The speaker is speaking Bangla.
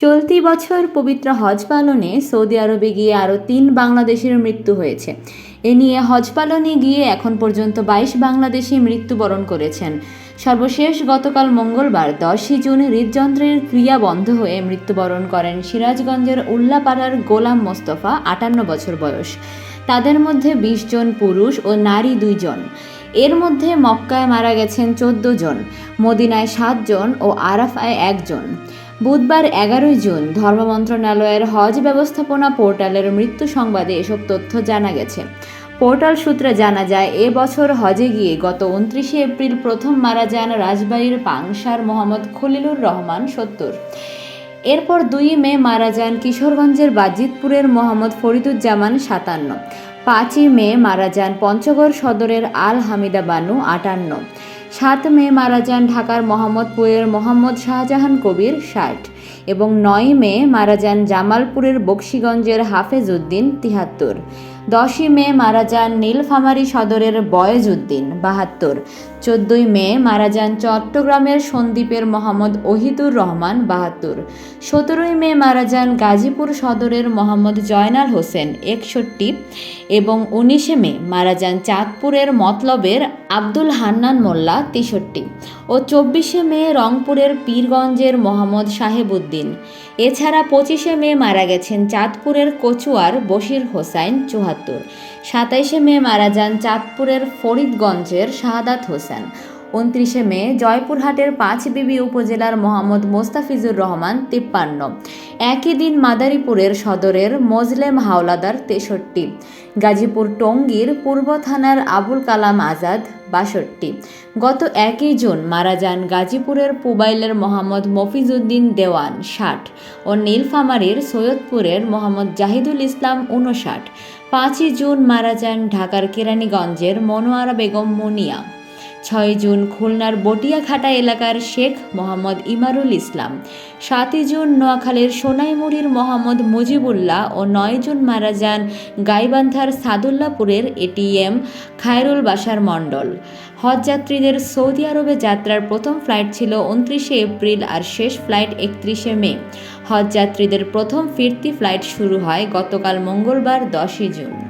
চলতি বছর পবিত্র হজ পালনে সৌদি আরবে গিয়ে আরও তিন বাংলাদেশের মৃত্যু হয়েছে। এ নিয়ে হজ পালনে গিয়ে এখন পর্যন্ত বাইশ বাংলাদেশি মৃত্যুবরণ করেছেন। সর্বশেষ গতকাল মঙ্গলবার দশই জুন হৃদযন্ত্রের ক্রিয়া বন্ধ হয়ে মৃত্যুবরণ করেন সিরাজগঞ্জের উল্লাপাড়ার গোলাম মোস্তফা, আটান্ন বছর বয়স। তাদের মধ্যে বিশ জন পুরুষ ও নারী দুইজন এর মধ্যে মক্কায় মারা গেছেন চোদ্দ জন, মদিনায় সাতজন ও আরাফায় একজন বুধবার এগারোই জুন ধর্ম মন্ত্রণালয়ের হজ ব্যবস্থাপনা পোর্টালের মৃত্যু সংবাদে এসব তথ্য জানা গেছে। পোর্টাল সূত্রে জানা যায়, এ বছর হজে গিয়ে গত উনত্রিশে এপ্রিল প্রথম মারা যান রাজবাড়ির পাংশার মোহাম্মদ খলিলুর রহমান সত্তর। এরপর দুই মে মারা যান কিশোরগঞ্জের বাজিতপুরের মোহাম্মদ ফরিদুজ্জামান সাতান্ন। পাঁচই মে মারা যান পঞ্চগড় সদরের আল হামিদা বানু আটান্ন। সাত মে মারা যান ঢাকার মোহাম্মদপুরের মোহাম্মদ শাহজাহান কবির ষাট এবং নয় মে মারা যান জামালপুরের বক্সিগঞ্জের হাফেজ উদ্দিন তিহাত্তর। দশই মে মারা যান নীলফামারী সদরের বয়েজ উদ্দিন বাহাত্তর। চোদ্দই মে মারা যান চট্টগ্রামের সন্দ্বীপের মোহাম্মদ ওহিদুর রহমান বাহাত্তর। সতেরোই মে মারা যান গাজীপুর সদরের মোহাম্মদ জয়নাল হোসেন একষট্টি এবং উনিশে মে মারা যান চাঁদপুরের মতলবের আব্দুল হান্নান মোল্লা তেষট্টি ও চব্বিশে মে রংপুরের পীরগঞ্জের মোহাম্মদ সাহেবউদ্দিন। এছাড়া পঁচিশে মে মারা গেছেন চাঁদপুরের কচুয়ার বশির হোসাইন চুয়াত্তর সাতাইশে মে মারা যান চাঁদপুরের ফরিদগঞ্জের শাহাদাত হোসেন। উনত্রিশে মে, জয়পুরহাটের পাঁচবিবি উপজেলার মোহাম্মদ মোস্তাফিজুর রহমান তিপ্পান্ন। একই দিন মাদারীপুরের সদরের মজলেম হাওলাদার তেষট্টি। গাজীপুর টঙ্গীর পূর্ব থানার আবুল কালাম আজাদ বাষট্টি। গত একই জুন মারা যান গাজীপুরের পুবাইলের মোহাম্মদ মফিজউদ্দিন দেওয়ান ষাট ও নীলফামারীর সৈয়দপুরের মোহাম্মদ জাহিদুল ইসলাম উনষাট পাঁচই জুন মারা যান ঢাকার কেরানীগঞ্জের মনোয়ারা বেগম মুনিয়া। ছয় জুন খুলনার বটিয়াঘাটা এলাকার শেখ মোহাম্মদ ইমারুল ইসলাম, সাতই জুন নোয়াখালীর সোনাইমুড়ির মোহাম্মদ মুজিবুল্লাহ ও নয় জুন মারা যান গাইবান্ধার সাদুল্লাপুরের এটিএম খায়রুল বাসার মণ্ডল। হজযাত্রীদের সৌদি আরবে যাত্রার প্রথম ফ্লাইট ছিল উনত্রিশে এপ্রিল আর শেষ ফ্লাইট একত্রিশে মে। হজযাত্রীদের প্রথম ফিরতি ফ্লাইট শুরু হয় গতকাল মঙ্গলবার দশই জুন।